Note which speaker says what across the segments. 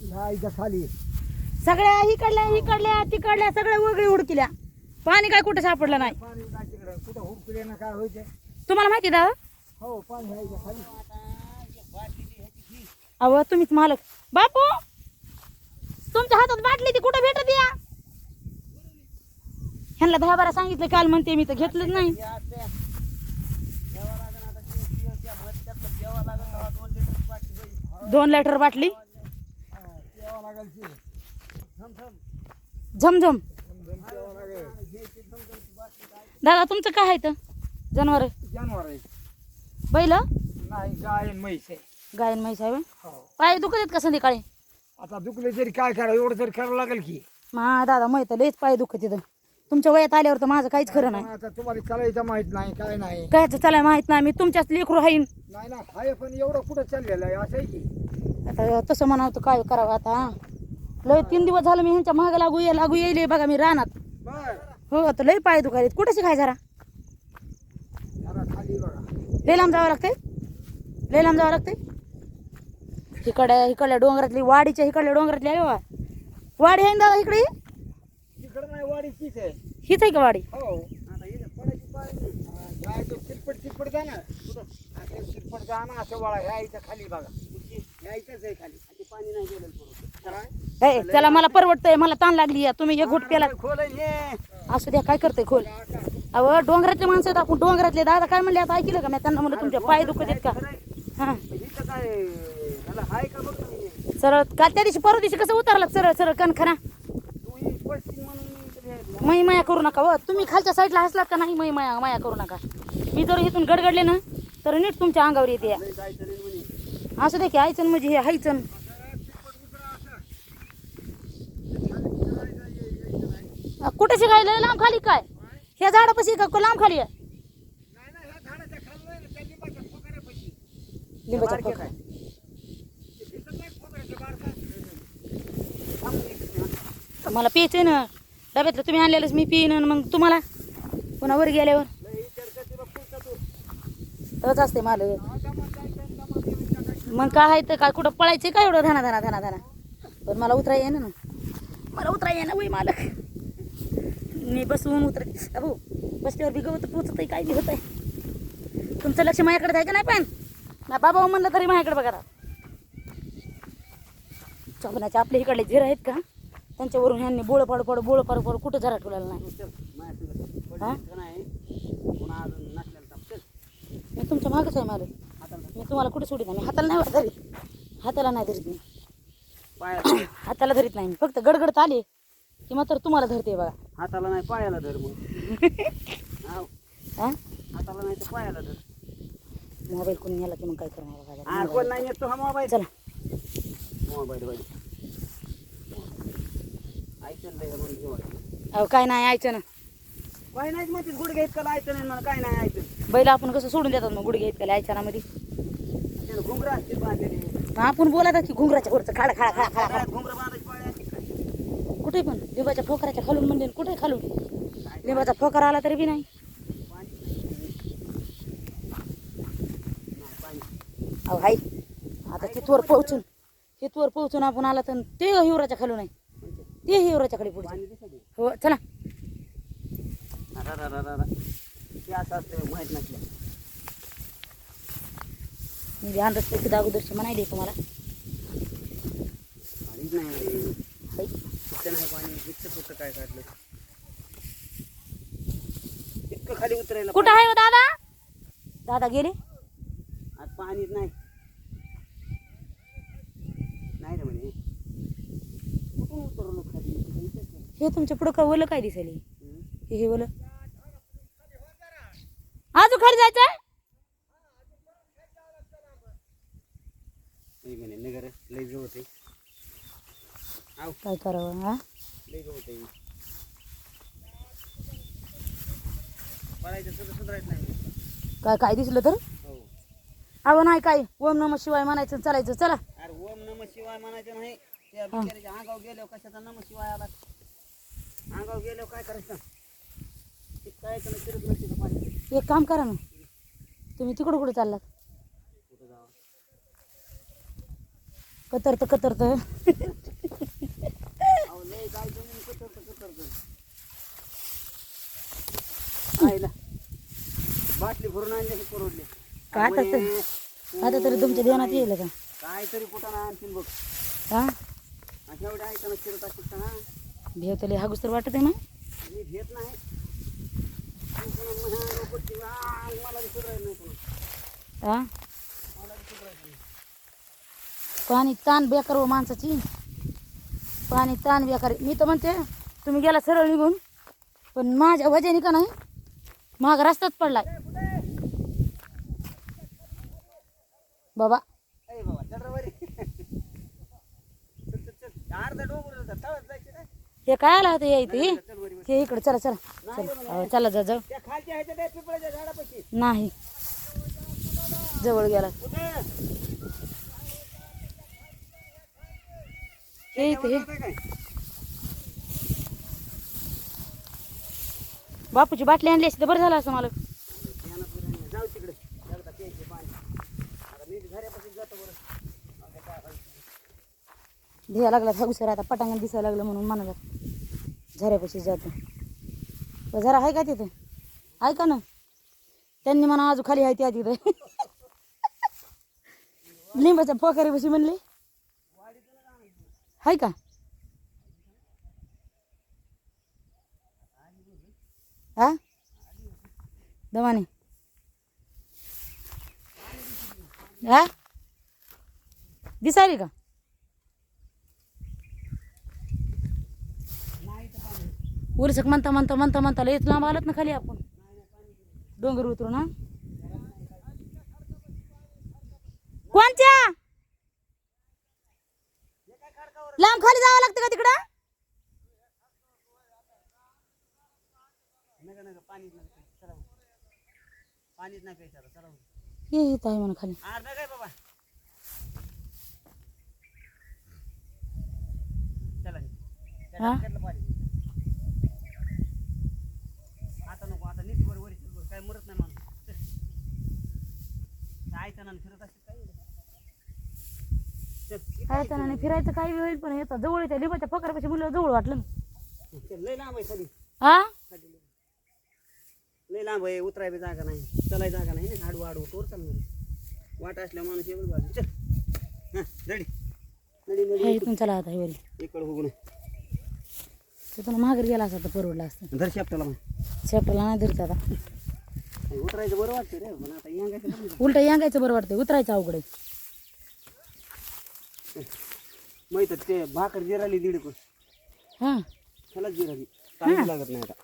Speaker 1: खाली.
Speaker 2: सगळ्या इकडल्या इकडल्या तिकडल्या सगळ्या वगळी उडकिल्या. पाणी काय कुठं सापडलं नाही.
Speaker 1: पाणी काय तिकडं. कुठं हुडकुले ना काय होते
Speaker 2: तुम्हाला माहिती दादा?
Speaker 1: हो पाणी खाली.
Speaker 2: अहो तुम्हीच मालक. बापू तुमच्या हातात बाटली ती कुठं भेटत या? ह्यांना दहा बारा सांगितलं काल म्हणते मी तर घेतलंच नाही. दोन लिटर बाटली? झमझम. दादा तुमचं काय आहे तर जनावर
Speaker 1: जनावर
Speaker 2: बैल?
Speaker 1: नाही गाय आणि म्हैस आहे.
Speaker 2: गायन म्हैस आहे?
Speaker 1: हो.
Speaker 2: पाय दुखत आहेत का संध्याकाळी?
Speaker 1: आता दुखले तरी काय करावं एवढं तरी करावं लागेल की.
Speaker 2: मा दादा माहीत लयच पाय दुखत तिथं तुमच्या वयात आल्यावर तर माझं काहीच खरं नाही.
Speaker 1: आता तुम्हाला चालायचं माहीत नाही काय नाही.
Speaker 2: कायच चालाय माहीत नाही मी तुमच्याच लेकरू हाईन.
Speaker 1: नाही ना हाय पण एवढं कुठं चाललेलं आहे असं आहे की.
Speaker 2: आता तसं म्हणावं तर काय करावं आता लय तीन दिवस झालं मी ह्यांच्या मागे लागू ये लागू येईल बघा मी रानात. हो तर लय पाय दुखायलेत. कुठं शिकाय जरा? लय लांब जावं लागतंय? लय लांब जावं लागतंय? इकडे इकडल्या डोंगरातली वाडीच्या इकडल्या डोंगरातली आहे बा वाडी आहे ना दादा इकडे? हीच आहे का वाडी?
Speaker 1: हो. शिरपट शिरपट जा ना. शिरपट जा ना असं वळा ह्या इथं खाली बघा.
Speaker 2: ए चला मला परवडतंय मला ताण लागली आहे. तुम्ही एक घुट पेला
Speaker 1: हे.
Speaker 2: असू द्या काय करतोय खोल. अहो डोंगरातले माणसं आहेत आपण डोंगरातले. दादा काय म्हणले आता? ऐकलं का मी त्यांना म्हणलं तुमचे पाय दुखत आहेत का? हा.
Speaker 1: तुम्ही?
Speaker 2: सरळ काल त्या दिवशी परवा दिवशी कसं उतरलं सरळ सरळ कणखना
Speaker 1: तू ही पडशील म्हणून मी इकडे आहे.
Speaker 2: मै माया करू नका व तुम्ही खालच्या साईडला हसलात का नाही? मै माया माया करू नका. मी जर इथून गडगडले ना तर नीट तुमच्या अंगावर येते या.
Speaker 1: लय जायचं नाही म्हणे.
Speaker 2: असं दे की आयचन म्हणजे हे हायचन कुठे शिकायला? लांब खाली काय? ह्या झाडापाशी का? लांब खाली आहे?
Speaker 1: लिंबाच्या काय?
Speaker 2: मला प्यायचंय ना. डब्यातलं तुम्ही आणलेलंच मी पिईन आणि मग तुम्हाला? पुन्हा वर गेल्यावर? तसंच असते मला मग काय आहे तर काय कुठं पळायचं काय एवढं? धाना धाना धाना धाना. पण मला उतराय येणं ना. मला उतराय येणं वय मालक. मी बसून उतर. अहो बसल्यावर बी गवत पोचत काय बी होत आहे तुमचं लक्ष माझ्याकडे आहे का नाही पण? ना बाबा म्हणलं तरी माझ्याकडे बघा. आता. चौकनाचे आपल्या इकडले झिर आहेत का? त्यांच्यावरून ह्यांनी बोळ पाडू पाडू बोळ पाडू पाडू कुठं झरा ठेवलेला नाही. हा? मी तुमच्या मागच आहे मालक.
Speaker 1: हाताला धर.
Speaker 2: मी तुम्हाला कुठे सोडित नाही मी हाताला नाही धरीत हाताला नाही धरीत मी.
Speaker 1: पायाला
Speaker 2: हाताला धरीत नाही मी. फक्त गडगडत आले की मात्र तुम्हाला धरते बघा.
Speaker 1: हाताला नाही पायाला धर मग. हाव.
Speaker 2: हा?
Speaker 1: हाताला नाही तर पायाला धर.
Speaker 2: मोबाईल कोणी नेला की मग काय करणार
Speaker 1: हा,
Speaker 2: बघा
Speaker 1: कोण नाही येत तो हा मोबाईल?
Speaker 2: चला.
Speaker 1: मोबाईल बाई ऐकून दे म्हणून घेऊ
Speaker 2: अहो काय नाही ऐकायचं ना
Speaker 1: काय नाही म्हणते गुडघे इतकं ऐकतं नाही मला काय नाही ऐकत
Speaker 2: बैल आपण कसं सोडून देतात मग गुडघे इतकं ऐकायला मध्ये
Speaker 1: त्याला घुंगरा असते बांधलेले
Speaker 2: आपण बोलायचा की घुंगराच्या वरचं खाडा खाडा खाडा खाडा खाडा.
Speaker 1: घुंगरा बांधायची पाळी काय?
Speaker 2: कुठे पण लिंबाच्या फोकराच्या खालून म्हणजे कुठे खालून? लिंबाचा फोकर आला तरी बी नाही. अहो हाय. आता तिथवर पोहोचून तिथवर पोहोचून आपण आला तर ते हिवराच्या खालून आहे. ते हिवराच्या खाली पुढे
Speaker 1: पाणी दिसत
Speaker 2: हो चला.
Speaker 1: अरा, रा, रा, रा, रा. ते असं असतं माहीत नसलं.
Speaker 2: मी ध्यान रस्ते की अगोदरची म्हणायली तुम्हाला?
Speaker 1: पाणीच नाही
Speaker 2: हाय
Speaker 1: इतकं नाही पाणी इतकं कुठं काय काढलं? इतकं खाली उतरायला
Speaker 2: कुठं आहे हो दादा? दादा गेले?
Speaker 1: पाणी. आज पाणीच नाही. नाही रे म्हणे. कुठून उतरलो खाली? इथंच आहे.
Speaker 2: हे तुमच्या पुढं का ओलं काय दिसेल हे?
Speaker 1: हम्म.
Speaker 2: हे हे ओलं. अजून खाली जायचंय?
Speaker 1: नाही म्हणे नगर लय गवत आहे आव.
Speaker 2: काय करावं हा?
Speaker 1: लय गवत आहे पळायचं सुद्धा सुधारायचं नाही.
Speaker 2: काय काय दिसलं तर?
Speaker 1: हो.
Speaker 2: अहो नाही काय ओम नम शिवाय म्हणायचं चालायचं चला.
Speaker 1: अरे ओम नम शिवाय म्हणायचं नाही. त्या बिचाऱ्याच्या गेल्यावर कशाचा नम शिवाय आला? अंगावर गेल्यावर काय करायचं? ते काय करणं फिरत नसते का पाणी
Speaker 2: एक काम करा ना. तुम्ही तिकडं कुठे चाललात
Speaker 1: कुठं जावं
Speaker 2: कतरत कतरत.
Speaker 1: काय बाटली भरून आणले की परवडले?
Speaker 2: का आता तर-
Speaker 1: म्हणे,
Speaker 2: आता तरी तुमच्या ध्यानात येईल का?
Speaker 1: काय तरी कुठं आणखीन बघ.
Speaker 2: हा
Speaker 1: ऐकायला फिरत ना
Speaker 2: भेवतले हागूस तर वाटत आहे मग
Speaker 1: मी घेत नाही. मला.
Speaker 2: हा
Speaker 1: मला बी सुधारायचं नाही.
Speaker 2: पाणी ताण बेकार हो माणसाची. पाणी ताण बेकार मी तर म्हणते तुम्ही गेला सरळ निघून पण माझ्या वजेने का नाही माग रस्ताच पडलाय. बाबा? हे काय आला होतं यायचं हे. हे इकडे चला चला. चला. चला जा जाऊ नाही. जवळ गेला. हे इथे बापूची बाटली आणली असती बरं झालं असं मला.
Speaker 1: जाऊ तिकडे. आता
Speaker 2: लागला हागुसर आता पटांगण दिसायला लागलं म्हणून म्हणाला झऱ्यापाशी जातो. झरा आहे का तिथे? ऐका ना? त्यांनी म्हणा आजू खाली आहे त्या तिथे. लिंबाच्या पोखरीपाशी म्हणले. आहे का? हा? दमाने हा? दिसायली का? उरसक म्हणता म्हणता म्हणता म्हणता लयच लांब आलत ना खाली आपण. डोंगर उतरू ना कोणत्या? लांब खाली जावं लागतं का तिकडं
Speaker 1: नका नका पाणीच नाही प्यायचं. चला हो. पाणीच नाही प्यायचं आता चला हो.
Speaker 2: हे येत आहे म्हणा खाली
Speaker 1: अर्धा काय बाबा चला त्या
Speaker 2: हा?
Speaker 1: डबक्यातलं पाणी आता नको आता नीट वर. काय मरत नाही माणूस जायचं ना फिरत असते
Speaker 2: तर नाही फिरायचं काही वेळ होईल पण येतात जवळ येत्या लिंबाच्या पोखरापाशी मुलं जवळ वाटलं ना.
Speaker 1: लय लांब आहे खाली.
Speaker 2: हा?
Speaker 1: खाली लय. लय लांब आहे उतराय बी जागा नाही चलाय जागा नाही ना आडू आडू तोर चालणार वाट असल्या माणूस एवढी बाजू चल. हां नडी नडी
Speaker 2: हे इथून चला आता वरी.
Speaker 1: इकडं बघून
Speaker 2: तिथून गेला असता तर परवडला असतं.
Speaker 1: धर शेपटाला मग.
Speaker 2: शेपटाला नाही धरत आता.
Speaker 1: उतरायचं बरं वाटतं रे पण आता यांगायचं.
Speaker 2: उलट यांगायचं बरं वाटतं उतरायचं अवघड आहे.
Speaker 1: माहीत ते भाकर जिराली दीड कोण
Speaker 2: हा
Speaker 1: त्यालाच जिराली चांगली लागत नाही आता.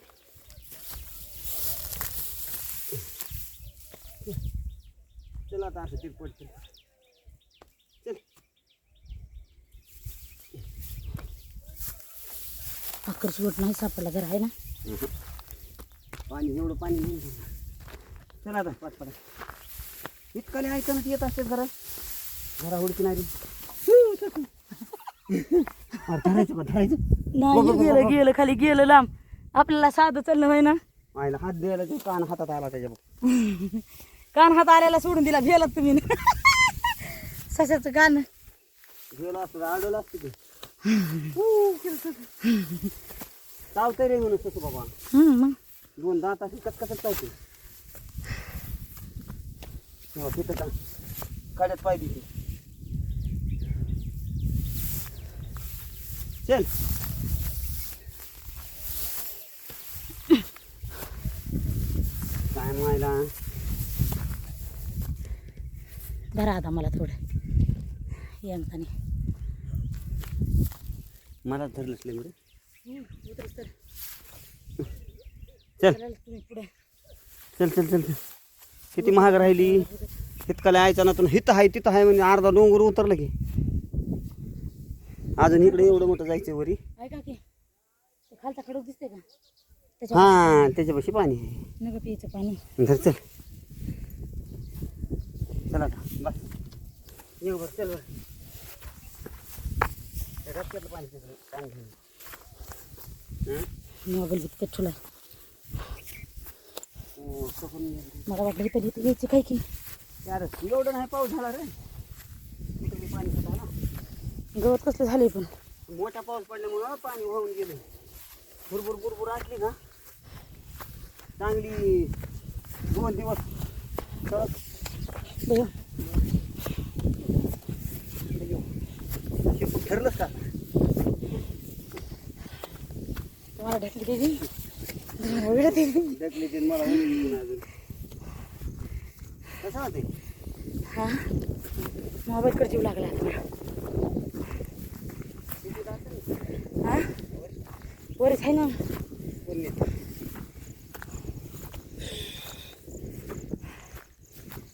Speaker 1: चल आता असं तिरपट चल. चल
Speaker 2: अक्करची नाही सापडला जरा आहे ना?
Speaker 1: पाणी एवढं पाणी नाही चल आता पाच पडा इतकाले ऐकणं येत असते जरा. जरा हुडकी नाही धरायचं का धरायचं.
Speaker 2: नाही गेलं गेलं खाली गेलं लांब. आपल्याला साधं चाललं होय ना?
Speaker 1: आईला हात द्यायला ते कान हातात आला त्याच्या बघ.
Speaker 2: कान हात आल्याला सोडून दिला भेलात तुम्ही. सशाचं कान
Speaker 1: गेलो असतं आडवलं असतं ते. चावतंय रे म्हणून बाबा.
Speaker 2: हम्म, मग.
Speaker 1: दोन दात असे कचकचत चावते हो तिथं का काड्यात पाय चल. काय मायला?
Speaker 2: धरा आता मला थोडं. यंगताने
Speaker 1: मला धरलंच लय बरं. चल.
Speaker 2: चला
Speaker 1: चल चल चल किती महाग राहिली. इतकाला यायचा ना तुला हिथं आहे तिथं आहे म्हणजे अर्धा डोंगर उतरलं की. अजून इकडे एवढं मोठं जायचं वरी.
Speaker 2: ऐका की ते खालचा दिसते का? त्याच्या
Speaker 1: हा त्याच्यापाशी पाणी. आहे.
Speaker 2: नका प्यायचं पाणी.
Speaker 1: धर चल. चला आता बस. येऊ बरं चल बरं त्या डबक्यातलं पाणी पितो, पाणी घेऊन. हं?
Speaker 2: मोबाईल तिथे ठुला
Speaker 1: ओ, सगळं येतं.
Speaker 2: मला वाटलं इथं इथं यायचं काय की?
Speaker 1: यार एवढं नाही पाऊस झाला रे. इकडे बी पाणी
Speaker 2: गवत कसलं झालंय पण?
Speaker 1: मोठा पाऊस पडल्यामुळं पाणी वाहून गेलं. भुरभुर भुरभुर असली का चांगली दोन दिवस ठरलंच का?
Speaker 2: तुम्हाला ढकली येईल.
Speaker 1: ढकली ते मला अजून. कसं होते
Speaker 2: हा? जीव लागला आता मला. हा वरच आहे ना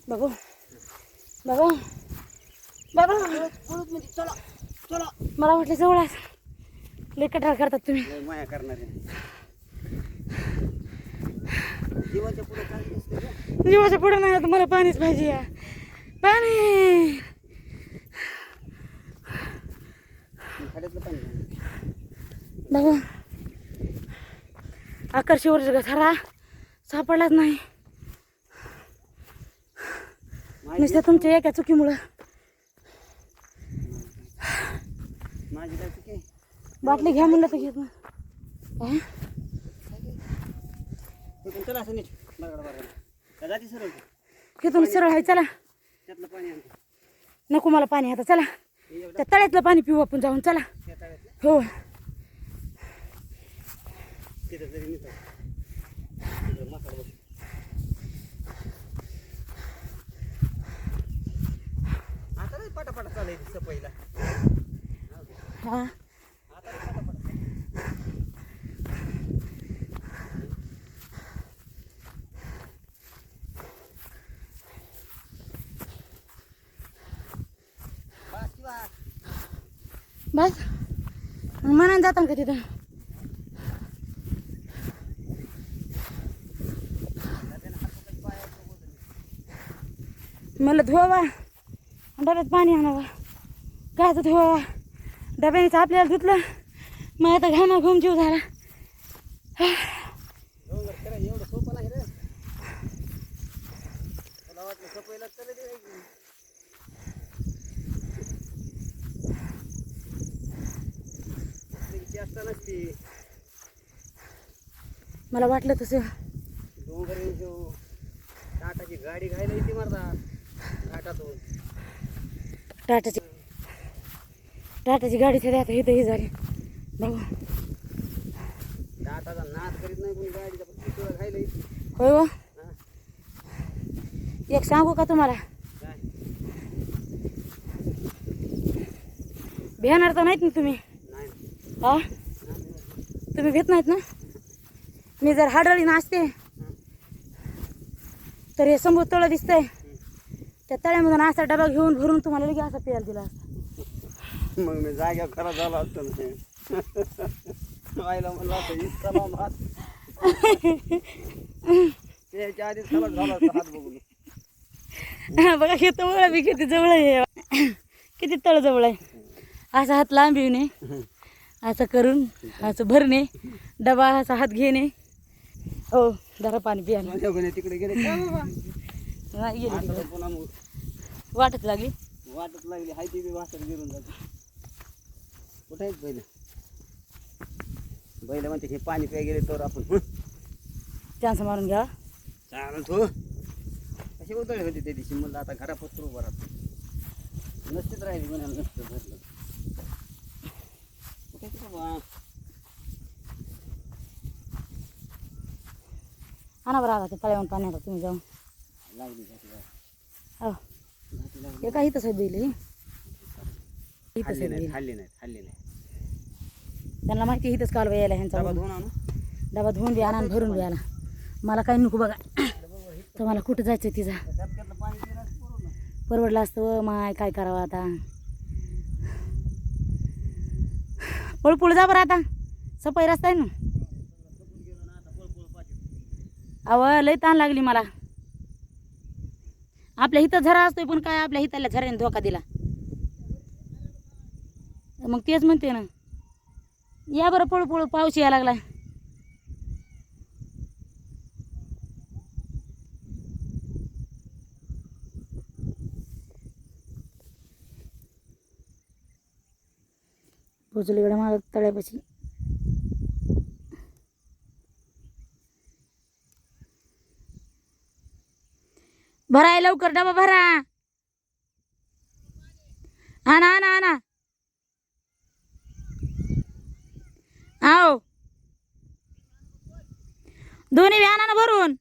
Speaker 2: बाबू बाबा बाबा
Speaker 1: चला चला
Speaker 2: मला वाटलं जवळ. लय कटाळ करतात तुम्ही
Speaker 1: माया करणारे जीवाच्या पुढे
Speaker 2: नाही आता मला पाणीच पाहिजे या पाणी. बाबा आकर्षीवर झरा सापडलाच नाही.
Speaker 1: माझी
Speaker 2: नुसतं तुमच्या एका चुकीमुळं.
Speaker 1: माझी काय चुकी? आहे?
Speaker 2: बाटली घ्या म्हणलं तर घेत ना. हा?
Speaker 1: तू पण चला असं नीट. बरगडा बरगडा का जाती सरळ.
Speaker 2: आहे चला.
Speaker 1: त्यातलं पाणी आणतो.
Speaker 2: नको मला पाणी आता चला. त्या तळ्यातलं पाणी पिऊ आपण जाऊन चला. हो.
Speaker 1: तिथं जरी नेतो तिथं माकड बघ. आता नाही पटापटा चालायची सपईला
Speaker 2: हा
Speaker 1: आता नाही पटापटा बस मनान बस.
Speaker 2: बस जाता का तिथं
Speaker 1: जाते ना, हात पकड, पाय पकड बोलतो.
Speaker 2: मला धुवा डब्यात पाणी आणावा. कायचं धुवा डब्यानेच आपल्याला धुतलं. मग आता घाना घुम जीव झाला.
Speaker 1: एवढं सोपं मला वाटलं
Speaker 2: मला वाटलं तसं
Speaker 1: डोंगर टाटाची गाडी घायला येते मारता
Speaker 2: टाटाची. टाटाची गाडी तरी आता इथं ही झाली. बघू. होय एक सांगू का तुम्हाला? भेणार तर नाहीत ना तुम्ही? हा. तुम्ही भेट नाहीत ना? मी जर हाडळी नाचते तर हे समोर तळं दिसतंय. त्या तळ्यामधून असा डबा घेऊन भरून तुम्हाला लगे असा प्यायला दिला असता.
Speaker 1: मग मी जाग्यावर खरा झाला असतो ना. म्हणलं त्याच्या आधीच खराब झाला असता हात बघून.
Speaker 2: बघा हे तवळ बी किती जवळ आहे. किती तळ जवळ आहे. असा हात लांब येणे असं करून असं भरणे डबा असा हात घेणे. हो जरा पाणी
Speaker 1: कोणी तिकडे गेले
Speaker 2: नाही गेली तिकडे.
Speaker 1: आता पुन्हा मग
Speaker 2: वाटत लागली?
Speaker 1: वाटत लागली हाय ती बी वाटत गिरून जाते. कुठे आहेत बैल? बैल म्हणते हे पाणी प्या गेले तर आपण. हं?
Speaker 2: चान्स मारून घ्या.
Speaker 1: चालत हो कशी उतळली होती त्या दिवशी? म्हणलं आता घरापासून उभं राहतो नसतीच राहिली म्हणाला नसतं धरलं कुठे आहे ते बाबा
Speaker 2: आणा बरं आता ते तळ्यावरून पाणी आता तुम्ही जाऊन. हो. हे काय इथंच आहे बैल हे इथंच
Speaker 1: खाल्ली
Speaker 2: आहे बैल
Speaker 1: खाल्ली नाही खाल्ली नाही
Speaker 2: त्यांना माहिती इथंच कालवा यायला ह्यांचा
Speaker 1: डबा धुवून आणू?
Speaker 2: डबा धुवून बी आणा आणि भरून बी आणा मला काही नको बघा. तर मला कुठं जायचं तिचा
Speaker 1: डबक्यातलं पाणी ना.
Speaker 2: परवडलं असतं व माय काय करावं आता? पळपुळ जा बरं आता. सफाई रस्ता आहे ना. अव लय ताण लागली मला. आपल्या हिथं झरा असतोय पण काय आपल्या हिताला झऱ्याने धोका दिला? मग तेच म्हणते ना. या बरं पळू पळू पाऊस यायला लागला पोचलीकडे इकडे माझ्या तळ्यापाशी. भराय लवकर डबा भरा. आणा आणा आणा. आओ. दोन्ही व्या आणा ना भरून.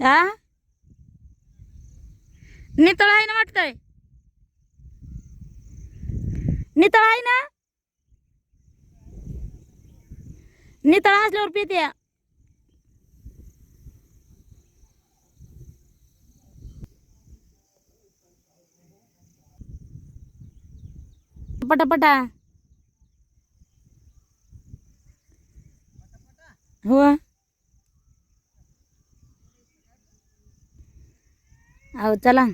Speaker 2: आ? नितळ आहे ना वाटतंय? नितळ आहे ना? नितळ असल्यावर पिते पटापटा हो अहो चला